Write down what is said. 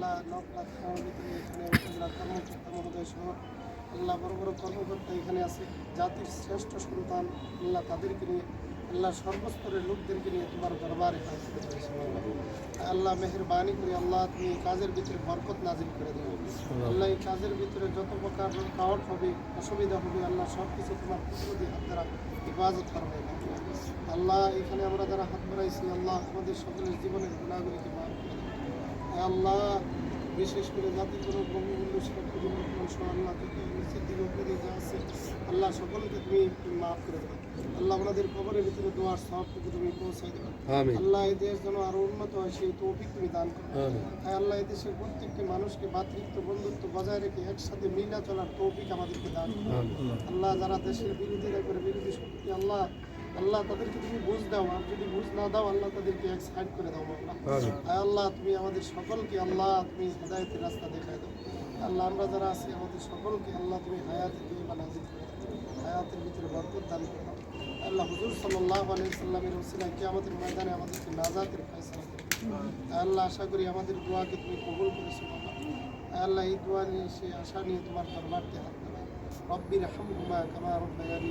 আল্লাহ নকলা ভিতরে এখানে আল্লাহ বড় বড় কর্মকর্তা এখানে আছে। জাতির শ্রেষ্ঠ সন্তান, আল্লাহ তাদেরকে নিয়ে, আল্লাহ সর্বস্তরের লোকদেরকে নিয়ে তোমার দরবারে হাজির করেছে আল্লাহ মেহরবানি করে আল্লাহ তুমি কাজের ভিতরে বরকত নাজিল করে দেবে আল্লাহ এই কাজের ভিতরে যত প্রকার কাওয়াট হবে, অসুবিধা হবে, আল্লাহ সব কিছু তোমার দিয়ে হাত দ্বারা হেফাজত করবে। আল্লাহ এখানে আমরা যারা হাত বাড়াইছি, আল্লাহ আমাদের সকলের জীবনের গুণাগুলিকে মাফ করে দেবে আল্লাহ বিশেষ করে জাতি কোনো বঙ্গবন্ধু শেখ মুজিবুর রহমান সহ আল্লাহ যত নিচের দিকে উপরে যা আছে আল্লাহ সকলকে তুমি মাফ করে দেবে আল্লাহ আমাদের কবরের ভিতরে দোয়ার সবটুকু তুমি পৌঁছাই দেবে আল্লাহ এই দেশ যেন আরও উন্নত হয় সেই তৌফিক তুমি দান করো। হ্যাঁ আল্লাহ এই দেশের প্রত্যেকটি মানুষকে ভাতৃত্ব বন্ধুত্ব বজায় রেখে একসাথে মিলা চলার তৌফিক আমাদেরকে দান করো। আল্লাহ যারা দেশের বিরোধিতা করে বিরোধী শক্তি আল্লাহ আল্লাহ তাদেরকে তুমি বুঝ দাও আর যদি বুঝ না দাও আল্লাহ তাদেরকে এক সাইড করে দাও আল্লাহ আল্লাহ তুমি আমাদের সকলকে আল্লাহ তুমি হেদায়তের রাস্তা দেখাই দাও। আল্লাহ আমরা যারা আছি আমাদের সকলকে আল্লাহ তুমি হায়াতে তুমি বানাজিত করে হায়াতের ভিতরে বরকত দান করে। দাও আল্লাহ হুজুর সাল্লাহ আলিয়া সাল্লামের ওসিলায় কি আমাদের ময়দানে আমাদেরকে নাজাতের ফেসলা করে। আল্লাহ আশা করি আমাদের দোয়াকে তুমি কবুল করে শুনো আল্লাহ এই দোয়া নিয়ে সে আশা নিয়ে তোমার দরবারকে হাত দেবে রব্বির হামুমা কামা রব্বায়ানি